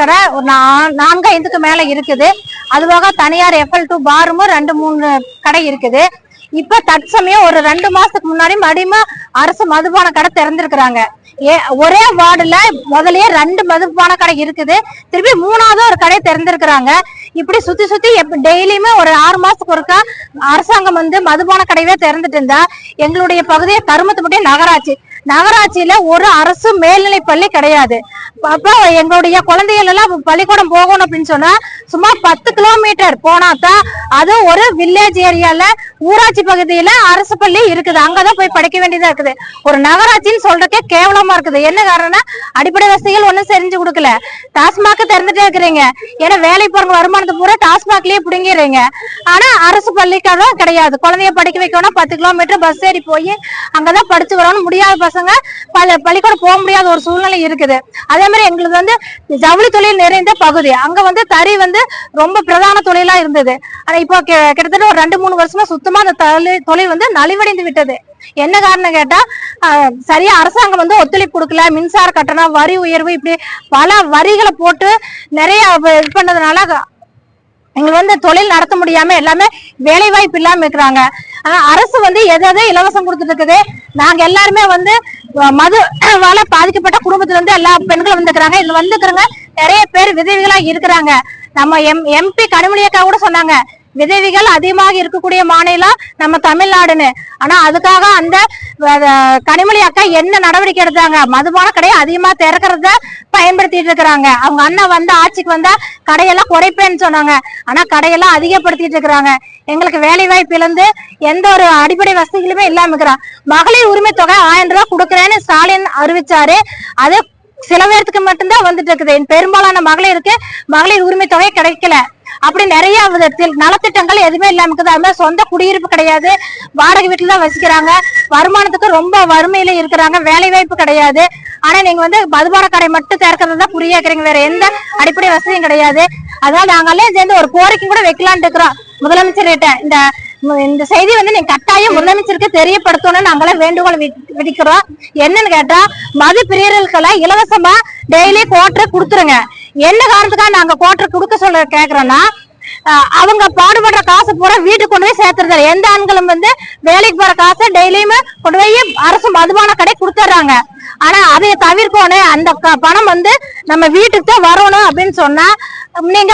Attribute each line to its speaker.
Speaker 1: கடை ஒரு நான்கு ஐந்துக்கு மேல இருக்குது. அதுவாக தனியார் எஃப்எல் டூ பாருமும் ரெண்டு மூணு கடை இருக்குது. இப்ப தற்சமயம் ஒரு ரெண்டு மாசத்துக்கு முன்னாடி மடிமா அரசு மதுபான கடை திறந்திருக்கிறாங்க. ஏ ஒரே வார்டுல முதல்லயே ரெண்டு மதுபான கடை இருக்குது. திருப்பி மூணாவது ஒரு கடை திறந்திருக்கிறாங்க. இப்படி சுத்தி சுத்தி டெய்லியுமே ஒரு ஆறு மாசத்துக்கு ஒருக்கா அரசாங்கம் வந்து மதுபான கடையவே திறந்துட்டு இருந்தா எங்களுடைய பகுதியை கருமத்துப்பட்டி நகராட்சி. நகராட்சியில ஒரு அரசு மேல்நிலை பள்ளி கிடையாது. அப்ப எங்களுடைய குழந்தைகள் எல்லாம் பள்ளிக்கூடம் போகணும் அப்படின்னு சொன்னா சும்மா பத்து கிலோமீட்டர் போனா தான் அது ஒரு வில்லேஜ் ஏரியால ஊராட்சி பகுதியில அரசு பள்ளி இருக்குது. அங்கதான் போய் படிக்க வேண்டியதா இருக்குது. ஒரு நகராட்சின்னு சொல்றதுக்கே கேவலமா இருக்குது. என்ன காரணம் அடிப்படை வசதிகள் ஒண்ணும் செஞ்சு கொடுக்கல. டாஸ்மாக் திறந்துட்டே இருக்கிறீங்க. ஏன்னா வேலை போறவங்க வருமானத்தை பூரா டாஸ்மாக்லயே பிடுங்கிறீங்க ஆனா அரசு பள்ளிக்காக கிடையாது. குழந்தைய படிக்க வைக்கணும் பத்து கிலோமீட்டர் பஸ் ஏறி போய் அங்கதான் படிச்சு வரணும் முடியாத பசங்க பள்ளிக்கூடம் போக முடியாத ஒரு சூழ்நிலை இருக்குது. அதே மாதிரி எங்களுக்கு வந்து ஜவுளி தொழில் நிறைந்த பகுதி. அங்க வந்து தறி வந்து ரொம்ப பிரதான தொழிலா இருந்தது. ஆனா இப்போ கிட்டத்தட்ட ஒரு ரெண்டு மூணு வருஷமா சுத்தமா அந்த தொழில் தொழில் வந்து நலிவடைந்து விட்டது. என்ன காரணம் கேட்டா சரியா அரசாங்கம் வந்து ஒத்துழைப்பு கொடுக்கல. மின்சார கட்டணம் வரி உயர்வு இப்படி பல வரிகளை போட்டு நிறைய இது பண்ணதுனால எங்களுக்கு வந்து தொழில் நடத்த முடியாம எல்லாமே வேலை வாய்ப்பு இல்லாம இருக்கிறாங்க. ஆனா அரசு வந்து எதை எதை இலவசம் கொடுத்துட்டு இருக்குது. நாங்க எல்லாருமே வந்து மதுவால பாதிக்கப்பட்ட குடும்பத்துல இருந்து எல்லா பெண்களும் வந்துக்கிறாங்க இதுல வந்துக்கிறவங்க நிறைய பேர் விதவிகளா இருக்கிறாங்க. நம்ம எம் எம்பி கனிமொழியக்கா கூட சொன்னாங்க. விதவிகள் அதிகமாக இருக்கக்கூடிய மாநிலம் நம்ம தமிழ்நாடுன்னு. ஆனா அதுக்காக அந்த கனிமொழி அக்கா என்ன நடவடிக்கை எடுத்தாங்க? மதுபான கடையை அதிகமா திறக்கிறத பயன்படுத்திட்டு இருக்கிறாங்க. அவங்க அண்ணன் வந்து ஆட்சிக்கு வந்தா கடையெல்லாம் குறைப்பேன்னு சொன்னாங்க. ஆனா கடையெல்லாம் அதிகப்படுத்திட்டு இருக்கிறாங்க. எங்களுக்கு வேலை வாய்ப்பு இழந்து எந்த ஒரு அடிப்படை வசதிகளுமே இல்லாம இருக்கிறான். மகளிர் உரிமை தொகை ஆயிரம் ரூபாய் கொடுக்குறேன்னு ஸ்டாலின் அறிவிச்சாரு. அது சில பேர்த்துக்கு மட்டும்தான் வந்துட்டு இருக்குது. பெரும்பாலான மகளிருக்கு மகளிர் உரிமை தொகை கிடைக்கல. அப்படி நிறைய விதத்தில் நலத்திட்டங்கள் எதுவுமே இல்லாம இருக்குது. அது மாதிரி சொந்த குடியிருப்பு கிடையாது. வாடகை வீட்டுல தான் வசிக்கிறாங்க. வருமானத்துக்கு ரொம்ப வறுமையில இருக்கிறாங்க. வேலை வாய்ப்பு கிடையாது. ஆனா நீங்க வந்து மதுபான கடை மட்டும் திறக்கிறது தான் புரிய வைக்கிறீங்க வேற எந்த அடிப்படை வசதியும் கிடையாது. அதனால நாங்களே சேர்ந்து ஒரு கோரிக்கை கூட வைக்கலாம்னு இருக்கிறோம். முதலமைச்சர்கிட்ட இந்த இந்த செய்தி வந்து நீங்க கட்டாயம் முதலமைச்சருக்கு தெரியப்படுத்தணும்னு நாங்களே வேண்டுகோள் வி- விதிக்கிறோம் என்னன்னு கேட்டா மது பிரியர்களுக்கெல்லாம் இலவசமா டெய்லி கோட்டரை கொடுத்துருங்க. என்ன காரணத்துக்காக நாங்க கோட்டரை கொடுக்க சொல்ற கேக்குறோம்னா அவங்க பாடுபடுற காசு பூரா வீட்டுக்கு கொண்டு போய் சேர்த்துறது எந்த ஆண்களும் வந்து வேலைக்கு போற காசை டெய்லியுமே கொண்டு போய் அரசு மதுபான கடை கொடுத்துட்றாங்க. ஆனா அதை தவிர்க்கணும் அந்த க- பணம் வந்து நம்ம வீட்டுக்கு தான் வரணும் அப்படின்னு சொன்னா நீங்க